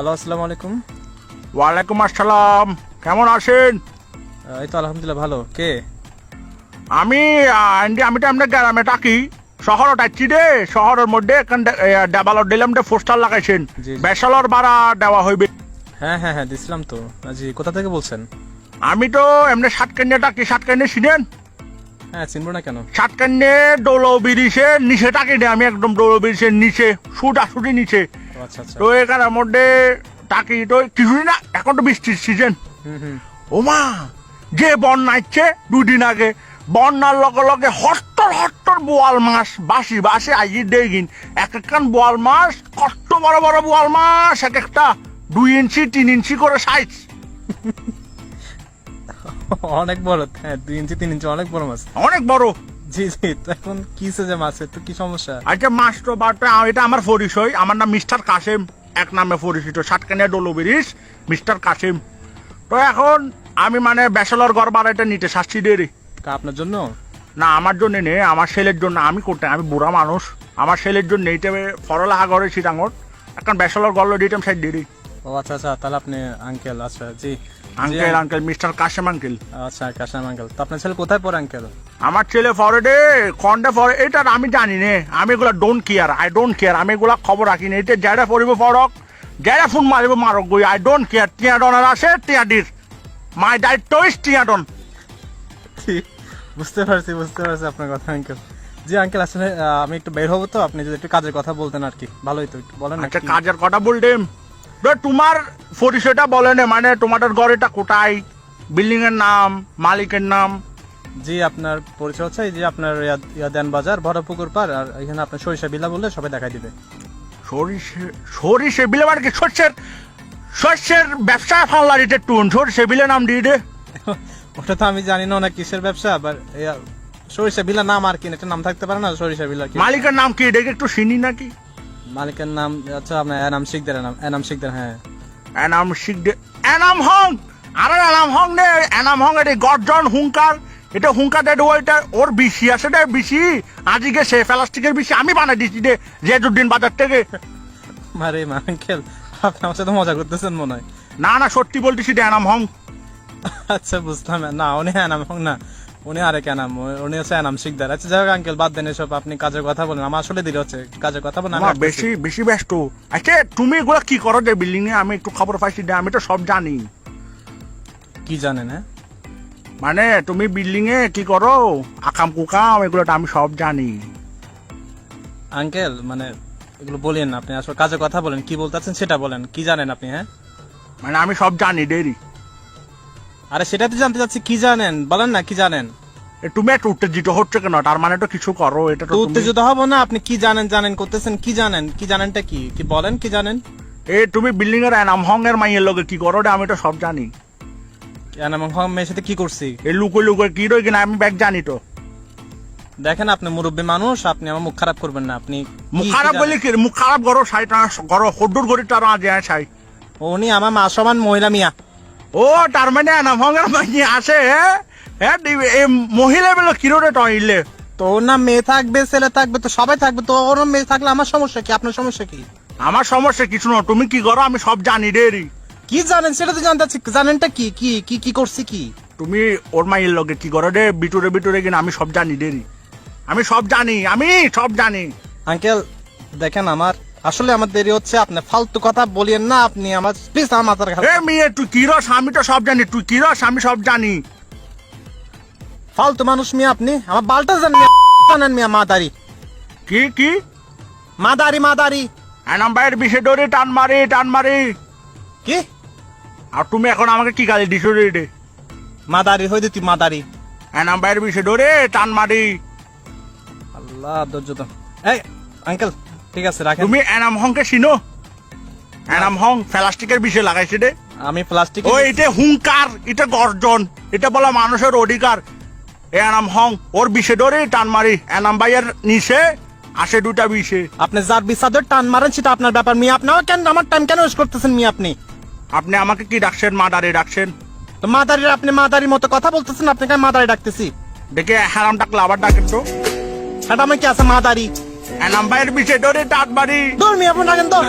Hello আসসালামু আলাইকুম। ওয়ালাইকুম আসসালাম। কেমন আছেন? এই তো আলহামদুলিল্লাহ ভালো। কে? আমি আন্টি আমি তো আমরা গ্রামে থাকি। শহরত আছি রে। শহরের মধ্যে এখান ডাবালর দিলাম পোস্টার লাগাইছেন। বেসালর ভাড়া দেওয়া হইবে। হ্যাঁ হ্যাঁ হ্যাঁ দিছিলাম তো। জি কোথা থেকে বলছেন? আমি তো এমনি সাতকান্যা থাকি। সাতকান্যা চিনেন? হ্যাঁ চিনবো না কেন? সাতকান্যে ডোলো বিরিশে নিচে রে। আমি একদম ডোলো বিরিশের নিচে সুটা সুটি নিচে। তো এখানের মধ্যে থাকি তো কিছুদিন না এখন তো বৃষ্টির সিজন ওমা যে বন্যা ইচ্ছে দুদিন আগে বন্যার লগে লগে হট্টর হট্টর বোয়াল মাছ বাসি বাসি আইজি দেখিন এক একখান বোয়াল মাছ কত বড় বড় বোয়াল মাছ এক একটা দুই ইঞ্চি তিন ইঞ্চি করে সাইজ অনেক বড় হ্যাঁ দুই ইঞ্চি তিন ইঞ্চি অনেক বড় মাছ। অনেক বড়। জি জি এখন কি যে মাছের তো কি সমস্যা? আচ্ছা তো বারটা এটা আমার পরিচয় আমার নাম মিস্টার কাসেম এক নামে পরিচিত সাতকানিয়া ডোলোবিরিস মিস্টার কাসেম। তো এখন আমি মানে ব্যাচেলর ঘর বাড়াইটা নিতে শাস্তি দেরি। কা আপনার জন্য? না আমার জন্য নেই আমার ছেলের জন্য। আমি করতে আমি বুড়া মানুষ। আমার ছেলের জন্য এইটা ফরলাহা করে চিটাঙ্গর এখন ব্যাচেলর গল্ল দিতাম সাইড দেরি। ও আচ্ছা আচ্ছা তাহলে আপনি আঙ্কেল আচ্ছা জি। Uncle uncle mister Kashem uncle আচ্ছা কাশাম আঙ্কেল তো আপনার ছেলে কোথায় পড়ে আঙ্কেল আমার ছেলে ফরেডে কন্ডে ফরে এটা আমি জানি নে। আমি এগুলা don't care I don't care আমি এগুলা খবর রাখি না। এটা যারা পড়িব পড়ক যারা ফোন মারিব মারক গই। আই ডোন্ট কেয়ার টিয়া আর আছে টিয়া ডির মাই দায়িত্ব ইস টিয়া ডন বুঝতে পারছি বুঝতে পারছি আপনার কথা আঙ্কেল জি আঙ্কেল আসলে আমি একটু বের হব তো। আপনি যদি একটু কাজের কথা বলতেন আর কি। ভালোই তো একটু বলেন আচ্ছা কাজের কথা বলতেম। তো তোমার পরিচয়টা বলে নে মানে তোমাদের ঘরেটা কোথায়? বিল্ডিং এর নাম মালিকের নাম। জি আপনার পরিচয় হচ্ছে এই যে আপনার ইয়া- ইয়াদান বাজার ভরা পুকুর পার আর এখানে আপনার সরিষা বিলা বললে সবাই দেখাই দিবে। সরিষে সরিষে বিলা মানে কি? শস্যের শস্যের ব্যবসা ফাল্লা দিতে টুন সরিষে বিলে নাম দিয়ে দে। ওটা তো আমি জানি না অনেক কিসের ব্যবসা আবার সরিষা বিলা নাম আর কি একটা নাম থাকতে পারে না সরিষা বিলা কি? মালিকের নাম কি? দেখে একটু চিনি নাকি? মালিকের নাম আচ্ছা আপনার এনাম শিকদার নাম এনাম শিকদার হ্যাঁ। এনাম শিখ দে এনাম হং! আরে এনাম হং নে এনাম হং এটা গর্জন হুঙ্কার এটা হুঙ্কার দে ওইটা ওর বিশি আছে রে বিশি। আজকে সে প্লাস্টিকের বিশি আমি বানাই দিছি দে জেজুদ্দিন বাজার থেকে। মারে আঙ্কেল আপনি আমার সাথে মজা করতেছেন মনে হয়। না না সত্যি বলতেছি দে এনাম হং। আচ্ছা বুঝলাম। না উনি এনাম হং না। উনি আরেক এনাম উনি হচ্ছে এনাম শিকদার। আচ্ছা যাই হোক আঙ্কেল বাদ দেন এসব আপনি কাজের কথা বলেন। আমার আসলে দেরি হচ্ছে কাজের কথা বলেন আমি আমার বেশি বেশি ব্যস্ত। আচ্ছা তুমি এগুলো কি করো যে বিল্ডিং এ? আমি একটু খবর পাইছি দে আমি তো সব জানি। কি জানেন হ্যাঁ? মানে তুমি বিল্ডিং এ কি করো? আকাম কুকাম এগুলো আমি সব জানি। আঙ্কেল মানে এগুলো বলেন আপনি আসলে কাজের কথা বলেন কি বলতে সেটা বলেন কি জানেন আপনি হ্যাঁ? মানে আমি সব জানি দেরি। আরে সেটা তো জানতে চাচ্ছি কি জানেন? বলেন না কি জানেন? তুমি একটু উত্তেজিত হচ্ছে কেন? তার মানে তো কিছু করো এটা তো উত্তেজিত হব না? আপনি কি জানেন জানেন করতেছেন কি জানেন? কি জানেনটা কি? কি বলেন কি জানেন? এ তুমি বিল্ডিং এর এনাম এর মাইয়ের লগে কি করো? রে আমি তো সব জানি। হক মেয়ের সাথে কি করছি? এই লুকো লুকো কি রই কিনা আমি ব্যাগ জানি তো। দেখেন আপনি মুরব্বী মানুষ আপনি আমার মুখ খারাপ করবেন না আপনি মুখ খারাপ? বলি কি? মুখ খারাপ করো সাইটা করো হড্ডুর গড়ি তার আজ সাই। উনি আমার মা সমান মহিলা মিয়া। ও তার মানে হং? এর আসে হ্যাঁ মহিলা বেলো কি রে টইলে? তো ওর না মেয়ে থাকবে ছেলে থাকবে তো সবাই থাকবে তো ওর মেয়ে থাকলে আমার সমস্যা কি? আপনার সমস্যা কি? আমার সমস্যা কিছু না তুমি কি করো? আমি সব জানি রে কি জানেন? সেটা তো জানতে জানেনটা কি? কি কি কি করছি কি? তুমি ওর মাইয়ের লগে কি করো রে? বিটুরে বিটুরে কিনা আমি সব জানি দেরি আমি সব জানি আমি সব জানি। আঙ্কেল দেখেন আমার আসলে আমার দেরি হচ্ছে আপনি ফালতু কথা বলিয়েন না আপনি আমার প্লিজ আমার মাথার এ মেয়ে তুই কি রস? আমি তো সব জানি তুই কি রস? আমি সব জানি। ফালতু মানুষ মিয়া আপনি আমার বালটা জানেন মিয়া জানেন মিয়া মাদারি। কি কি? মাদারি মাদারি। এনাম ভাইয়ের বিষে ডরে টান মারি টান মারি। কি? আর তুমি এখন আমাকে কি গালি দিছো রে রে? মাদারি হইতে তুই মাদারি। এনাম ভাইয়ের বিষে ডরে টান মারি। আল্লাহ ধৈর্য তো এই আঙ্কেল ঠিক আছে রাখেন। তুমি এনাম হংকে চিনো? এনাম হং প্লাস্টিকের বিষে লাগাইছে রে আমি প্লাস্টিক ও এটা হুঙ্কার এটা গর্জন এটা বলা মানুষের অধিকার। এনাম হং ওর বিষে ডরে টান মারি। এনাম ভাইয়ের নিচে আসে দুটা বিষে। আপনি যার বিসাদের টান মারেন সেটা আপনার ব্যাপার। মি আপনি কেন আমার টাইম কেন ওয়েস্ট করতেছেন মি আপনি? আপনি আমাকে কি ডাকছেন? মাদারে ডাকছেন? তো মাদারির আপনি মাদারির মতো কথা বলতেছেন আপনাকে আমি মাদারি ডাকতেছি। দেখে হারাম ডাকলে আবার ডাকেন তো। সেটা আমার কি আছে মাদারি? এনাম ভাইয়ের বিষে ডরে টান মারি দৌড় মিয়া আপনি ডাকেন দৌড়